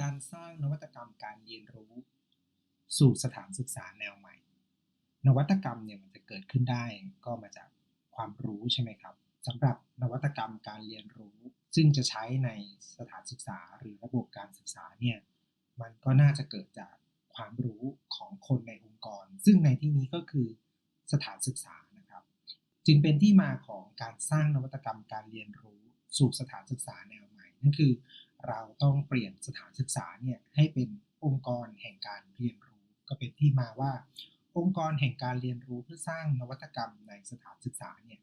การสร้างนวัตกรรมการเรียนรู้ สู่สถานศึกษาแนวใหม่ นวัตกรรมเนี่ยมันจะเกิดขึ้นได้ก็มาจากความรู้ใช่ไหมครับสำหรับนวัตกรรมการเรียนรู้ ซึ่งจะใช้ในสถานศึกษาหรือระบบการศึกษาเนี่ยมันก็น่าจะเกิดจากความรู้ของคนในองค์กร ซึ่งในที่นี้ก็คือสถานศึกษานะครับ จึงเป็นที่มาของการสร้างนวัตกรรมการเรียนรู้ สู่สถานศึกษาแนวใหม่นั่นคือ เราต้องเปลี่ยนสถานศึกษาเนี่ยให้เป็นองค์กรแห่งการเรียนรู้ ก็เป็นที่มาว่า องค์กรแห่งการเรียนรู้เพื่อสร้างนวัตกรรมในสถานศึกษาเนี่ย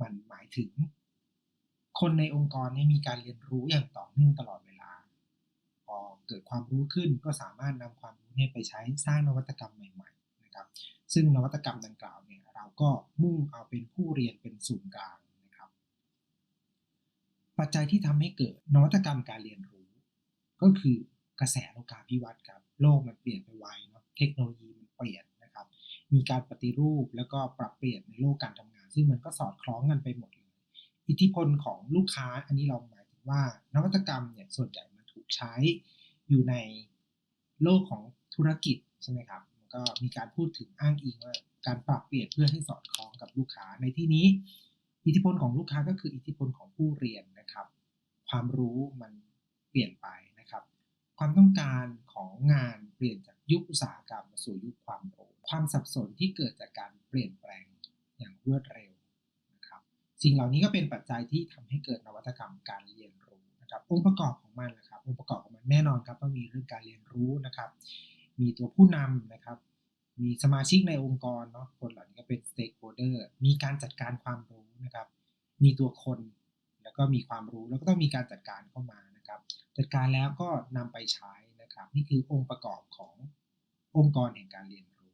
มันหมายถึง คนในองค์กรนี้มีการเรียนรู้อย่างต่อเนื่องตลอดเวลาพอเกิดความรู้ขึ้นก็สามารถนำความรู้เนี่ยไปใช้สร้างนวัตกรรมใหม่ ๆ นะครับ ซึ่งนวัตกรรมดังกล่าวเนี่ยเราก็มุ่งเอาเป็นผู้เรียนเป็นศูนย์กลาง ปัจจัยที่ทำให้เกิดนวัตกรรมการเรียนรู้ ก็คือกระแสโลกาภิวัตน์ครับ โลกมันเปลี่ยนไปไวเนาะเทคโนโลยีมันเปลี่ยนนะครับ มีการปฏิรูปแล้วก็ปรับเปลี่ยนในโลกการทำงาน ซึ่งมันก็สอดคล้องกันไปหมดเลยอิทธิพลของลูกค้าอันนี้เราหมายถึงว่านวัตกรรมเนี่ยส่วนใหญ่มันถูกใช้อยู่ในโลกของธุรกิจใช่ไหมครับมันก็มีการพูดถึงอ้างอิงว่าการปรับเปลี่ยนเพื่อให้สอดคล้องกับลูกค้าในที่นี้ อิทธิพลของลูกค้าก็คืออิทธิพลของผู้เรียน ความรู้มันเปลี่ยนไปนะครับ ความต้องการของงานเปลี่ยนจากยุคอุตสาหกรรมมาสู่ยุคความรู้ความสับสนที่เกิดจากการเปลี่ยนแปลงอย่างรวดเร็วนะครับ สิ่งเหล่านี้ก็เป็นปัจจัยที่ทำให้เกิดนวัตกรรมการเรียนรู้นะครับ องค์ประกอบของมันนะครับ องค์ประกอบของมันแน่นอนครับต้องมีเรื่องการเรียนรู้นะครับ มีตัวผู้นำนะครับ มีสมาชิกในองค์กรเนาะคนเหล่านี้ก็เป็น stakeholder มีการจัดการความรู้นะครับ มีตัวคน ก็มีความรู้แล้วก็ต้องมีการจัดการเข้ามานะครับ จัดการแล้วก็นำไปใช้นะครับ นี่คือองค์ประกอบขององค์กรแห่งการเรียนรู้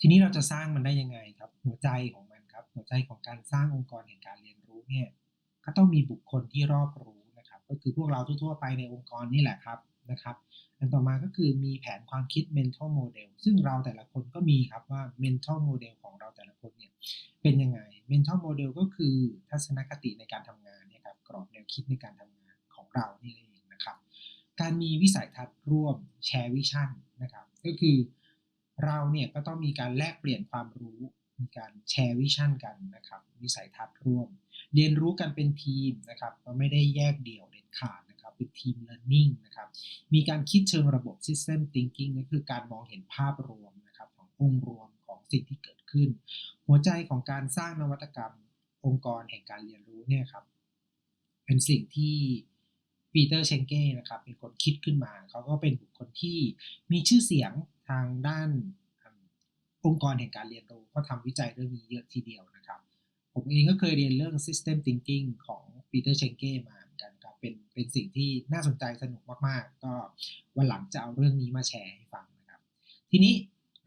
ทีนี้เราจะสร้างมันได้ยังไงครับ หัวใจของมันครับ หัวใจของการสร้างองค์กรแห่งการเรียนรู้เนี่ยก็ต้องมีบุคคลที่รอบรู้นะครับ ก็คือพวกเราทั่วๆไปในองค์กรนี่แหละครับ นะครับอันต่อมาก็คือมีแผนความคิด mental model ซึ่งเราแต่ละคนก็มีครับว่า mental model ของเราแต่ละคนเนี่ยเป็นยังไง mental model ก็คือทัศนคติในการทำงานเนี่ยครับกรอบแนวคิดในการทำงานของเรานี่เองนะครับการมีวิสัยทัศน์ร่วมแชร์วิชั่นนะครับก็คือเราเนี่ยก็ต้องมีการแลกเปลี่ยนความรู้มีการแชร์วิชั่นกันนะครับวิสัยทัศน์ร่วม เรียนรู้กันเป็นทีมนะครับก็ไม่ได้แยกเดี่ยวเด็ดขาด นะครับเป็นทีม learning นะครับ มีการคิดเชิงระบบ system thinking นั่นคือการมองเห็นภาพรวมนะครับขององค์รวมของสิ่งที่เกิดขึ้น หัวใจของการสร้างนวัตกรรมองค์กรแห่งการเรียนรู้เนี่ยครับ เป็นสิ่งที่ปีเตอร์เชงเก้นะครับเป็นคนคิดขึ้นมา เขาก็เป็นบุคคลที่มีชื่อเสียงทางด้านองค์กรแห่งการเรียนรู้ก็ทำวิจัยเรื่องนี้เยอะทีเดียวนะครับ ผมเองก็เคยเรียนเรื่อง system thinking ของปีเตอร์เชงเก้มา เป็นเป็นสิ่งที่น่าสนใจสนุกมากๆ ก็วันหลังจะเอาเรื่องนี้มาแชร์ให้ฟังนะครับ ทีนี้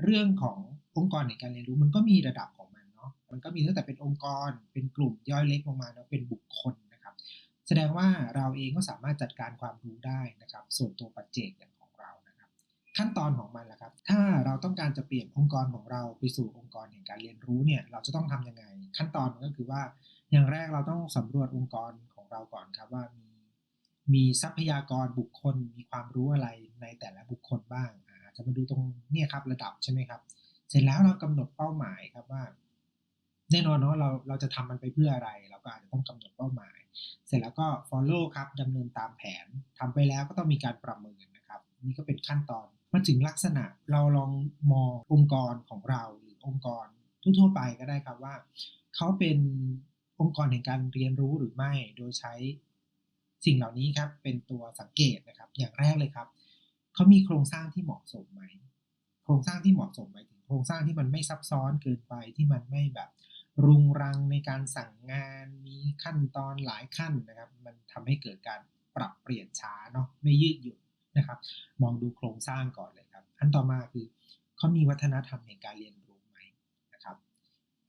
เรื่องขององค์กรแห่งการเรียนรู้มันก็มีระดับของมันเนาะมันก็มีตั้งแต่เป็นองค์กร เป็นกลุ่มย่อยเล็กลงมาแล้วเป็นบุคคลนะครับ แสดงว่าเราเองก็สามารถจัดการความรู้ได้นะครับ ส่วนตัวปัจเจกอย่างของเรานะครับ ขั้นตอนของมันล่ะครับ ถ้าเราต้องการจะเปลี่ยนองค์กรของเราไปสู่องค์กรแห่งการเรียนรู้เนี่ยเราจะต้องทำยังไง ขั้นตอนมันก็คือว่าอย่างแรกเราต้องสำรวจองค์กรของเราก่อนครับว่ามี มีทรัพยากรบุคคลมีความรู้อะไรในแต่ละบุคคลบ้างอาจจะมาดูตรงเนี่ยครับระดับใช่ไหมครับ เสร็จแล้วเรากำหนดเป้าหมายครับว่า แน่นอนเนาะเราเราจะทำมันไปเพื่ออะไร เราก็อาจจะต้องกำหนดเป้าหมาย เสร็จแล้วก็ follow ครับดำเนินตามแผนทำไปแล้วก็ต้องมีการประเมินนะครับ นี่ก็เป็นขั้นตอนมาถึงลักษณะเราลองมององค์กรของเราหรือองค์กรทั่วๆไปก็ได้ครับว่าเขาเป็นองค์กรแห่งการเรียนรู้หรือไม่ โดยใช้ สิ่งเหล่านี้ครับเป็นตัวสังเกตนะครับ อย่างแรกเลยครับเขามีโครงสร้างที่เหมาะสมไหมโครงสร้างที่เหมาะสมหมายถึงโครงสร้างที่มันไม่ซับซ้อนเกินไปที่มันไม่แบบ รุงรังในการสั่งงานมีขั้นตอนหลายขั้นนะครับ มันทำให้เกิดการปรับเปลี่ยนช้าเนาะไม่ยืดหยุ่นนะครับ มองดูโครงสร้างก่อนเลยครับ อันต่อมาคือเขามีวัฒนธรรมในการเรียนรู้ไหมนะครับ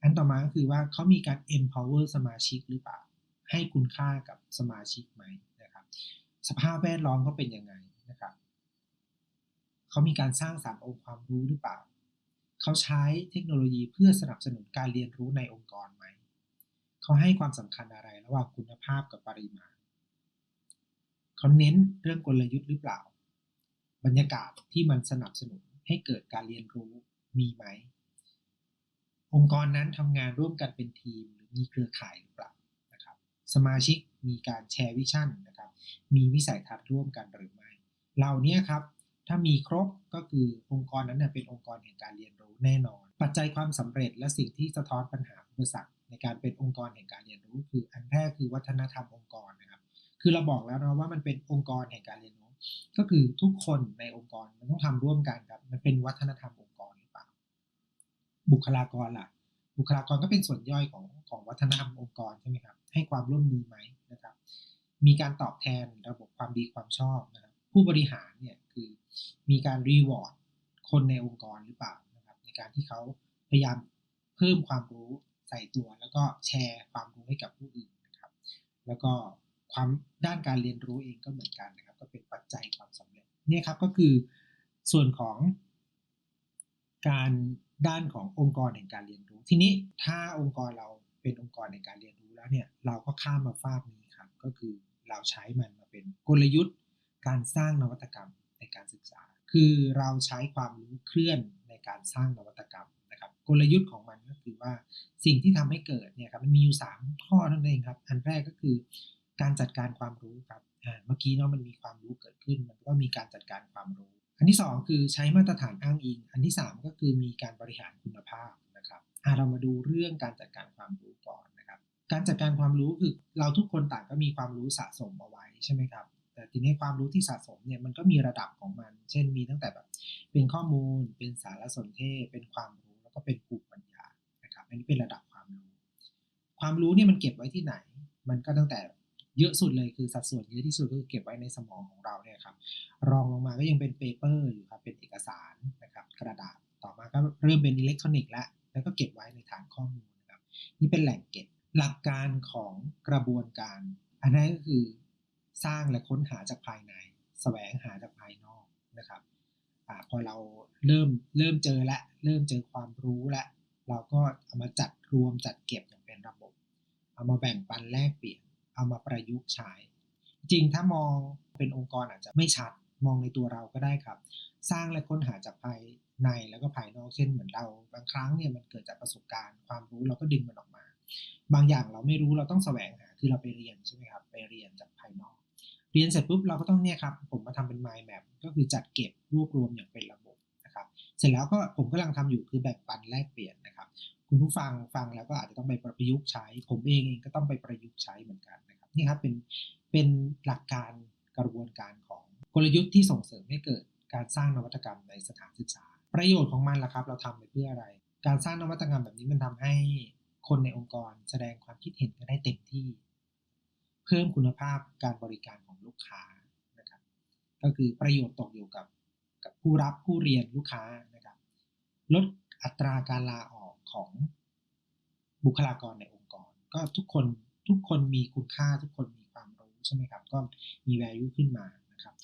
อันต่อมาก็คือว่าเขามีการ empower สมาชิกหรือเปล่า ให้คุณค่ากับสมาชิกไหม สภาพแวดล้อมเขาเป็นยังไงนะครับเขามีการสร้างสรรค์องค์ความรู้หรือเปล่าเขาใช้เทคโนโลยีเพื่อสนับสนุนการเรียนรู้ในองค์กรไหมเขาให้ความสำคัญอะไรระหว่างคุณภาพกับปริมาณเขาเน้นเรื่องกลยุทธ์หรือเปล่า บรรยากาศที่มันสนับสนุนให้เกิดการเรียนรู้มีไหม องค์กรนั้นทำงานร่วมกันเป็นทีมหรือมีเครือข่ายหรือเปล่านะครับ สมาชิกมีการแชร์วิชั่นนะครับ มีวิสัยทัศน์ร่วมกันหรือไม่ เหล่านี้ครับ ถ้ามีครบก็คือองค์กรนั้นเป็นองค์กรแห่งการเรียนรู้แน่นอน ปัจจัยความสำเร็จและสิ่งที่สะท้อนปัญหาอุปสรรคในการเป็นองค์กรแห่งการเรียนรู้ คืออันแรกคือวัฒนธรรมองค์กรนะครับ คือเราบอกแล้วนะว่ามันเป็นองค์กรแห่งการเรียนรู้ ก็คือทุกคนในองค์กรมันต้องทำร่วมกันครับ มันเป็นวัฒนธรรมองค์กรหรือเปล่า บุคลากรล่ะ บุคลากรก็เป็นส่วนย่อยของของวัฒนธรรมองค์กรใช่ไหมครับ ให้ความร่วมมือไหมนะครับ มีการตอบแทนระบบความดีความชอบนะครับผู้บริหารเนี่ยคือมีการรีวอร์ดคนในองค์กรหรือเปล่านะครับในการที่เขาพยายามเพิ่มความรู้ใส่ตัว แล้วก็แชร์ความรู้ให้กับผู้อื่นนะครับ แล้วก็ความด้านการเรียนรู้เองก็เหมือนกันนะครับ ก็เป็นปัจจัยความสำเร็จเนี่ยครับก็คือส่วนของการด้านขององค์กรแห่งการเรียนรู้ ทีนี้ถ้าองค์กรเราเป็นองค์กรในการเรียนรู้แล้วเนี่ยเราก็ข้ามมาฟากนี้ครับก็คือ เราใช้มันมาเป็นกลยุทธ์ การสร้างนวัตกรรมในการศึกษา คือเราใช้ความรู้เคลื่อนในการสร้างนวัตกรรมนะครับกลยุทธ์ของมันก็คือว่าสิ่งที่ทำให้เกิดเนี่ยครับมันมีอยู่ 3 ข้อนั่นเองครับ อันแรกก็คือการจัดการความรู้ครับเมื่อกี้เนาะมันมีความรู้เกิดขึ้น มันก็มีการจัดการความรู้ อันที่ 2 คือใช้มาตรฐานอ้างอิง อันที่ 3 ก็คือมีการบริหารคุณภาพนะครับเรามาดูเรื่องการจัดการความรู้ การจัดการความรู้คือเราทุกคนต่างก็มีความรู้สะสมเอาไว้ใช่ไหมครับ แต่ทีนี้ความรู้ที่สะสมเนี่ยมันก็มีระดับของมัน เช่นมีตั้งแต่แบบ เป็นข้อมูล เป็นสารสนเทศ เป็นความรู้แล้วก็เป็นภูมิปัญญานะครับ อันนี้เป็นระดับความรู้ ความรู้เนี่ยมันเก็บไว้ที่ไหน มันก็ตั้งแต่เยอะสุดเลยคือสัดส่วนเยอะที่สุดก็คือเก็บไว้ในสมองของเราเนี่ยครับ รองลงมาก็ยังเป็นเปเปอร์อยู่ครับเป็นเอกสารนะครับกระดาษต่อมาก็เริ่มเป็นอิเล็กทรอนิกส์แล้วแล้วก็เก็บไว้ในฐานข้อมูลนะครับนี่เป็นแหล่งเก็บ หลักการของกระบวนการ อันนั้นก็คือสร้างและค้นหาจากภายในแสวงหาจากภายนอกนะครับอพอเราเริ่มเริ่มเจอและ เริ่มเจอความรู้และ เราก็เอามาจัดรวมจัดเก็บอย่างเป็นระบบ เอามาแบ่งปันแลกเปลี่ยน เอามาประยุกต์ใช้ จริงถ้ามองเป็นองค์กรอาจจะไม่ชัดมองในตัวเราก็ได้ครับ สร้างและค้นหาจากภายในแล้วก็ภายนอกเช่นเหมือนเรา บางครั้งเนี่ยมันเกิดจากประสบการณ์ ความรู้เราก็ดึงมันออกมา บางอย่างเราไม่รู้เราต้องแสวงหาคือเราไปเรียนใช่ไหมครับ ไปเรียนจากภายนอก เรียนเสร็จปุ๊บเราก็ต้องเนี่ยครับ ผมมาทำเป็น mind map ก็คือจัดเก็บรวบรวมอย่างเป็นระบบนะครับ เสร็จแล้วก็ผมกำลังทำอยู่คือแบ่งปันแลกเปลี่ยนนะครับ คุณผู้ฟังฟังแล้วก็อาจจะต้องไปประยุกต์ใช้ ผมเองเองก็ต้องไปประยุกต์ใช้เหมือนกันนะครับนี่ครับเป็นเป็นหลักการกระบวนการของกลยุทธ์ที่ส่งเสริมให้เกิดการสร้างนวัตกรรมในสถานศึกษา ประโยชน์ของมันล่ะครับ เราทำไปเพื่ออะไร การสร้างนวัตกรรมแบบนี้มันทำให้ คนในองค์กรแสดงความคิดเห็นกันได้เต็มที่ เพิ่มคุณภาพการบริการของลูกค้านะครับก็คือประโยชน์ตกอยู่กับกับผู้รับผู้เรียนลูกค้านะครับลดอัตราการลาออกของบุคลากรในองค์กร ก็ทุกคนทุกคนมีคุณค่าทุกคนมีความรู้ใช่ไหมครับ ก็มี value ขึ้นมานะครับ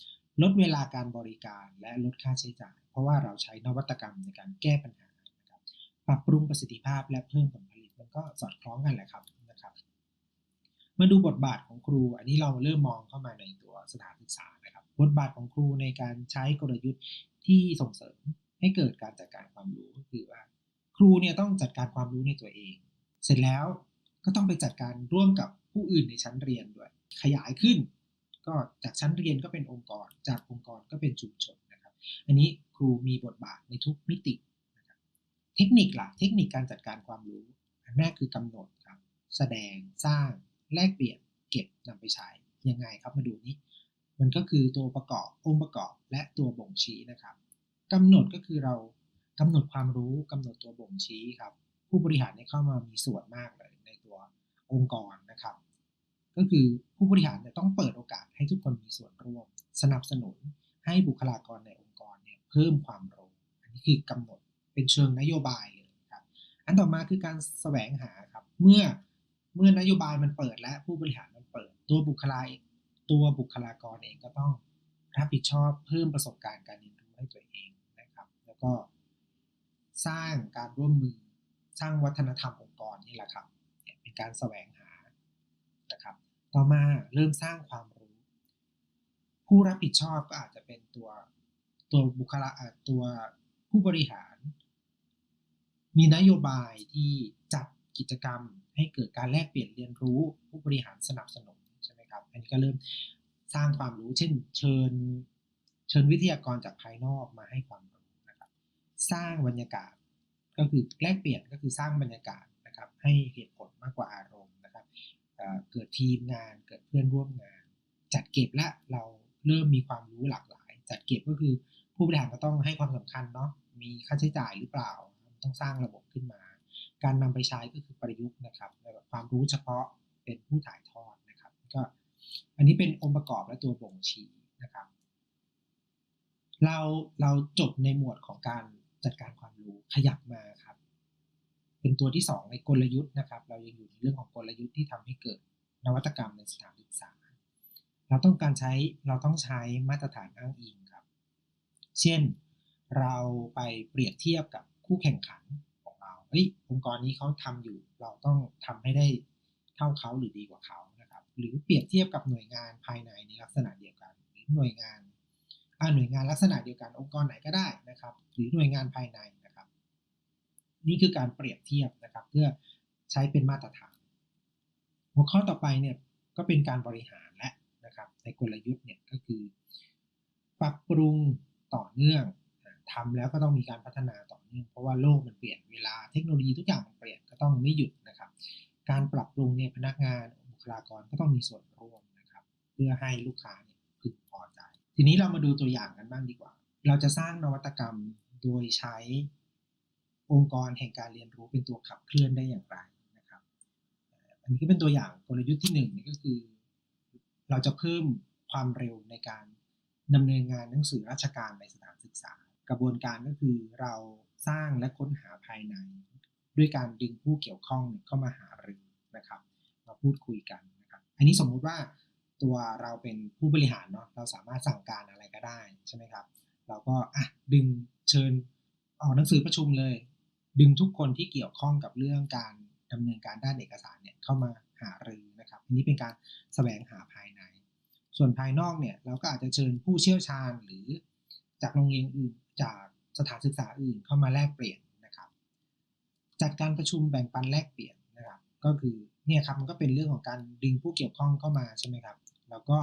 ลดเวลาการบริการและลดค่าใช้จ่าย เพราะว่าเราใช้นวัตกรรมในการแก้ปัญหานะครับปรับปรุงประสิทธิภาพและเพิ่มผลผ มันก็สอดคล้องกันแหละครับนะครับ มาดูบทบาทของครู อันนี้เราเริ่มมองเข้ามาในตัวสถานศึกษานะครับ บทบาทของครูในการใช้กลยุทธ์ที่ส่งเสริมให้เกิดการจัดการความรู้ก็คือว่า ครูเนี่ยต้องจัดการความรู้ในตัวเอง เสร็จแล้วก็ต้องไปจัดการร่วมกับผู้อื่นในชั้นเรียนด้วย ขยายขึ้น ก็จากชั้นเรียนก็เป็นองค์กร จากองค์กรก็เป็นชุมชนนะครับ อันนี้ครูมีบทบาทในทุกมิตินะครับเทคนิคล่ะเทคนิคการจัดการความรู้ อันแรกคือกำหนดครับ แสดงสร้างแลกเปลี่ยนเก็บนำไปใช้ยังไงครับมาดูนี้ มันก็คือตัวประกอบองค์ประกอบและตัวบ่งชี้นะครับกำหนดก็คือเรากำหนดความรู้กำหนดตัวบ่งชี้ครับ ผู้บริหารเนี่ยเข้ามามีส่วนมากเลยในตัวองค์กรนะครับ ก็คือผู้บริหารเนี่ยต้องเปิดโอกาสให้ทุกคนมีส่วนร่วม สนับสนุนให้บุคลากรในองค์กรเนี่ยเพิ่มความรู้อันนี้คือกำหนดเป็นเชิงนโยบายเลย อันต่อมาคือการแสวงหาครับ เมื่อเมื่อนโยบายมันเปิดและผู้บริหารมันเปิด ตัวบุคลาตัวบุคลากรเองก็ต้องรับผิดชอบเพิ่มประสบการณ์การเรียนรู้ให้ตัวเองนะครับ แล้วก็สร้างการร่วมมือสร้างวัฒนธรรมองค์กรนี่แหละครับเป็นการแสวงหานะครับ ต่อมาเริ่มสร้างความรู้ ผู้รับผิดชอบก็อาจจะเป็นตัวตัวบุคลาตัวผู้บริหาร มีนโยบายที่จัดกิจกรรมให้เกิดการแลกเปลี่ยนเรียนรู้ผู้บริหารสนับสนุนใช่ไหมครับ อันนี้ก็เริ่มสร้างความรู้ เช่น เชิญ เชิญวิทยากรจากภายนอกมาให้ความรู้นะครับ สร้างบรรยากาศก็คือแลกเปลี่ยนก็คือสร้างบรรยากาศนะครับ ให้เหตุผลมากกว่าอารมณ์นะครับเกิดทีมงานเกิดเพื่อนร่วมงาน จัดเก็บและเราเริ่มมีความรู้หลากหลาย จัดเก็บก็คือผู้บริหารก็ต้องให้ความสำคัญเนาะมีค่าใช้จ่ายหรือเปล่า ต้องสร้างระบบขึ้นมา การนำไปใช้ก็คือประยุกต์นะครับแบบความรู้เฉพาะเป็นผู้ถ่ายทอดนะครับ ก็อันนี้เป็นองค์ประกอบและตัวบ่งชี้นะครับ เราเราจบในหมวดของการจัดการความรู้ขยับมาครับ เป็นตัวที่สองในกลยุทธ์นะครับ เรายังอยู่ในเรื่องของกลยุทธ์ที่ทำให้เกิดนวัตกรรมในสถานศึกษา เราต้องการใช้เราต้องใช้มาตรฐานอ้างอิงครับ เช่นเราไปเปรียบเทียบกับ คู่แข่งขันของเราเฮ้ยองค์กรนี้เขาทำอยู่ เราต้องทำให้ได้เท่าเขาหรือดีกว่าเขานะครับ หรือเปรียบเทียบกับหน่วยงานภายในในลักษณะเดียวกัน หรือหน่วยงานอ่าหน่วยงานลักษณะเดียวกันองค์กรไหนก็ได้นะครับ หรือหน่วยงานภายในนะครับ นี่คือการเปรียบเทียบนะครับ เพื่อใช้เป็นมาตรฐาน หัวข้อต่อไปเนี่ยก็เป็นการบริหารและนะครับในกลยุทธ์เนี่ยก็คือ ปรับปรุงต่อเนื่องทำแล้วก็ต้องมีการพัฒนาต่อ เพราะว่าโลกมันเปลี่ยนเวลาเทคโนโลยีทุกอย่างมันเปลี่ยนก็ต้องไม่หยุดนะครับ การปรับปรุงเนี่ยพนักงานบุคลากรก็ต้องมีส่วนร่วมนะครับ เพื่อให้ลูกค้าเนี่ยพึงพอใจ ทีนี้เรามาดูตัวอย่างกันบ้างดีกว่า เราจะสร้างนวัตกรรมโดยใช้องค์กรแห่งการเรียนรู้เป็นตัวขับเคลื่อนได้อย่างไรนะครับ อันนี้ก็เป็นตัวอย่างกลยุทธ์ที่หนึ่งนี่ก็คือ เราจะเพิ่มความเร็วในการดำเนินงานหนังสือราชการในสถานศึกษา กระบวนการก็คือเรา สร้างและค้นหาภายใน ด้วยการดึงผู้เกี่ยวข้องเข้ามาหารือนะครับ มาพูดคุยกันนะครับ อันนี้สมมุติว่าตัวเราเป็นผู้บริหารเนาะเราสามารถสั่งการอะไรก็ได้ใช่ไหมครับ เราก็อะดึงเชิญออกหนังสือประชุมเลย ดึงทุกคนที่เกี่ยวข้องกับเรื่องการดำเนินการด้านเอกสารเนี่ยเข้ามาหารือนะครับอันนี้เป็นการแสวงหาภายใน ส่วนภายนอกเนี่ยเราก็อาจจะเชิญผู้เชี่ยวชาญหรือจากโรงเรียนอื่นจาก สถานศึกษาอื่นเข้ามาแลกเปลี่ยนนะครับ จัดการประชุมแบ่งปันแลกเปลี่ยนนะครับ ก็คือเนี่ยครับมันก็เป็นเรื่องของการดึงผู้เกี่ยวข้องเข้ามาใช่ไหมครับ แล้วก็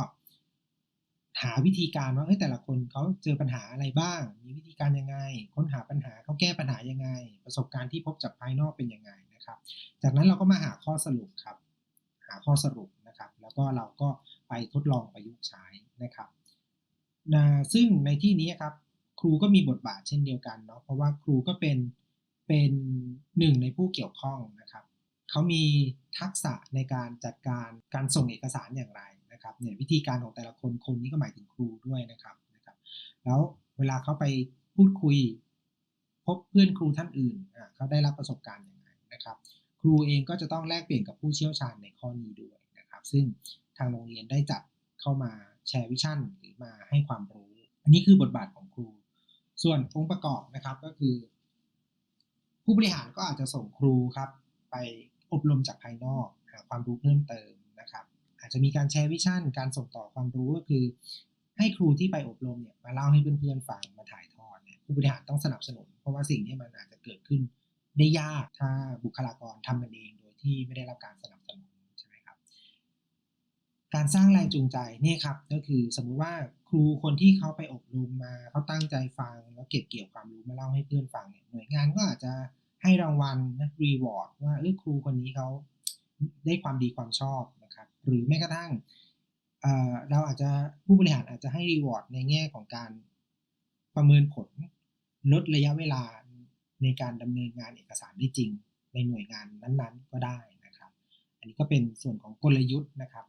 หาวิธีการว่าเฮ้ยแต่ละคนเขาเจอปัญหาอะไรบ้าง มีวิธีการยังไง ค้นหาปัญหาเขาแก้ปัญหายังไง ประสบการณ์ที่พบจากภายนอกเป็นยังไงนะครับ จากนั้นเราก็มาหาข้อสรุปครับ หาข้อสรุปนะครับ แล้วก็เราก็ไปทดลองประยุกต์ใช้นะครับนะซึ่งในที่นี้ครับ ครูก็มีบทบาทเช่นเดียวกันเนาะเพราะว่าครูก็เป็นเป็นหนึ่งในผู้เกี่ยวข้องนะครับเขามีทักษะในการจัดการการส่งเอกสารอย่างไรนะครับเนี่ยวิธีการของแต่ละคนคนนี้ก็หมายถึงครูด้วยนะครับนะครับ แล้วเวลาเขาไปพูดคุย พบเพื่อนครูท่านอื่นอะเขาได้รับประสบการณ์อย่างไรนะครับ ครูเองก็จะต้องแลกเปลี่ยนกับผู้เชี่ยวชาญในข้อนี้ด้วยนะครับ ซึ่งทางโรงเรียนได้จัดเข้ามาแชร์วิชั่นหรือมาให้ความรู้ อันนี้คือบทบาทของครู ส่วนองค์ประกอบนะครับก็คือ ผู้บริหารก็อาจจะส่งครูครับ ไปอบรมจากภายนอกหาความรู้เพิ่มเติมนะครับ อาจจะมีการแชร์วิชั่น การส่งต่อความรู้ก็คือ ให้ครูที่ไปอบรมเนี่ยมาเล่าให้เพื่อนๆฟังมาถ่ายทอดเนี่ยผู้บริหารต้องสนับสนุน เพราะว่าสิ่งนี้มันอาจจะเกิดขึ้นได้ยากถ้าบุคลากรทำมันเองโดยที่ไม่ได้รับการสนับสนุนใช่ไหมครับ การสร้างแรงจูงใจนี่ครับก็คือสมมุติว่า ครูคนที่เขาไปอบรมมาเขาตั้งใจฟัง แล้วเก็บเกี่ยวความรู้มาเล่าให้เพื่อนฟังเนี่ยหน่วยงานก็อาจจะให้รางวัลนะรีวอร์ดว่าเออครูคนนี้เขาได้ความดีความชอบนะครับ หรือแม้กระทั่งเเราอาจจะผู้บริหารอาจจะให้รีวอร์ดในแง่ของการประเมินผลลดระยะเวลาในการดำเนินงานเอกสารได้จริง ในหน่วยงานนั้นๆ ก็ได้นะครับ อันนี้ก็เป็นส่วนของกลยุทธ์นะครับ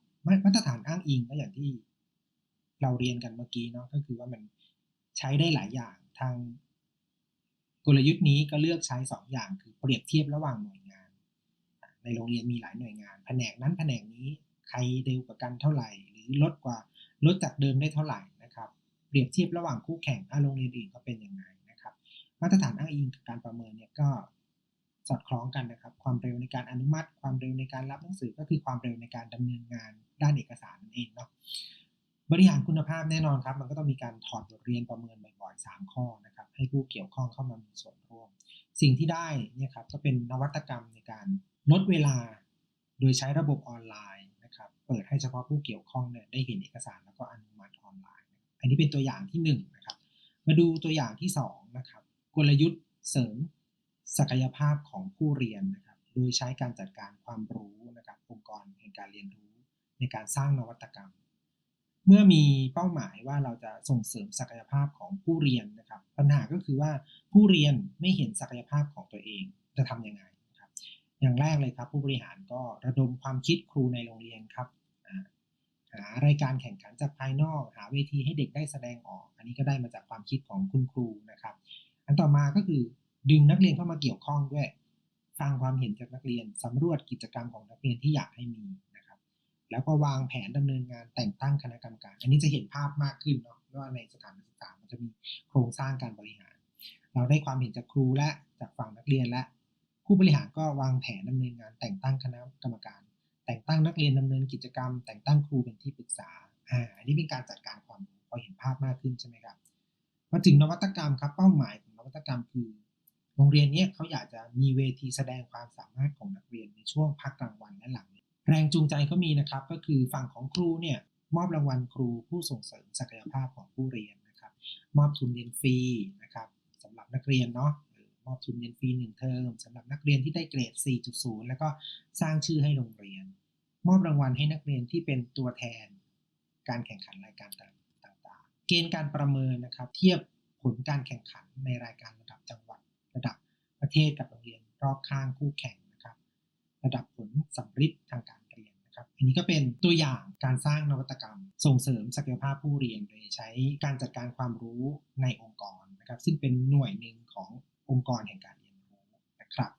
มาตรฐานอ้างอิงก็อย่างที่ เราเรียนกันเมื่อกี้เนาะก็คือว่ามันใช้ได้หลายอย่างทาง กลยุทธ์นี้ก็เลือกใช้2ออย่างคือเปรียบเทียบระหว่างหน่วยงาน ในโรงเรียนมีหลายหน่วยงาน แผนกนั้นแผนกนี้ใครเร็วกว่ากันเท่าไหร่ หรือลดกว่าลดจากเดิมได้เท่าไหร่นะครับ เปรียบเทียบระหว่างคู่แข่งโรงเรียนอื่นก็เป็นยังไงนะครับ มาตรฐานอ้างอิงการประเมินเนี่ยก็สอดคล้องกันนะครับ ความเร็วในการอนุมัติ ความเร็วในการรับหนังสือก็คือความเร็วในการดำเนินงานด้านเอกสารนั่นเองเนาะ บริหารคุณภาพแน่นอนครับ มันก็ต้องมีการถอดบทเรียนประเมินบ่อยๆ3ข้อนะครับ ให้ผู้เกี่ยวข้องเข้ามามีส่วนร่วม สิ่งที่ได้เนี่ยครับก็เป็นนวัตกรรมในการลดเวลา โดยใช้ระบบออนไลน์นะครับ เปิดให้เฉพาะผู้เกี่ยวข้องเนี่ยได้เห็นเอกสารแล้วก็อนุมัติออนไลน์ อันนี้เป็นตัวอย่างที่1นงนะครับ มาดูตัวอย่างที่2นะครับกลยุทธ์เสริมศักยภาพของผู้เรียนนะครับ โดยใช้การจัดการความรู้นะครับองค์กรแห่งการเรียนรู้ ในการสร้างนวัตกรรม เมื่อมีเป้าหมายว่าเราจะส่งเสริมศักยภาพของผู้เรียนนะครับ ปัญหาก็คือว่าผู้เรียนไม่เห็นศักยภาพของตัวเองจะทำยังไงครับ อย่างแรกเลยครับ ผู้บริหารก็ระดมความคิดครูในโรงเรียนครับหารายการแข่งขันจากภายนอก หาเวทีให้เด็กได้แสดงออก อันนี้ก็ได้มาจากความคิดของคุณครูนะครับ อันต่อมาก็คือดึงนักเรียนเข้ามาเกี่ยวข้องด้วย ฟังความเห็นจากนักเรียนสำรวจกิจกรรมของนักเรียนที่อยากให้มี แล้วก็วางแผนดำเนินงานแต่งตั้งคณะกรรมการ อันนี้จะเห็นภาพมากขึ้นเนาะว่าในสถานศึกษามันจะมีโครงสร้างการบริหาร เราได้ความเห็นจากครูและจากฝั่งนักเรียนและ ผู้บริหารก็วางแผนดำเนินงาน แต่งตั้งคณะกรรมการ แต่งตั้งนักเรียนดำเนินกิจกรรม แต่งตั้งครูเป็นที่ปรึกษาอ่าอันนี้เป็นการจัดการความรู้พอเห็นภาพมากขึ้นใช่ไหมครับมาถึงนวัตกรรมครับเป้าหมายของนวัตกรรมคือโรงเรียนเนี้ยเขาอยากจะมีเวทีแสดงความสามารถของนักเรียนในช่วงพักกลางวันและหลัง แรงจูงใจก็มีนะครับ ก็คือฝั่งของครูเนี่ยมอบรางวัลครูผู้ส่งเสริมศักยภาพของผู้เรียนนะครับ มอบทุนเรียนฟรีนะครับสำหรับนักเรียนเนาะเออมอบทุนเรียนฟรีหนึ่งเทอมสำหรับนักเรียนที่ได้เกรด 4.0 แล้วก็สร้างชื่อให้โรงเรียน มอบรางวัลให้นักเรียนที่เป็นตัวแทน การแข่งขันรายการต่างๆ เกณฑ์การประเมินนะครับ เทียบผลการแข่งขันในรายการระดับจังหวัดระดับประเทศกับโรงเรียนรอบข้างคู่แข่ง ระดับผลสัมฤทธิ์ทางการเรียนนะครับ อันนี้ก็เป็นตัวอย่างการสร้างนวัตกรรม ส่งเสริมศักยภาพผู้เรียนโดยใช้การจัดการความรู้ในองค์กรนะครับ ซึ่งเป็นหน่วยหนึ่งขององค์กรแห่งการเรียนรู้นะครับ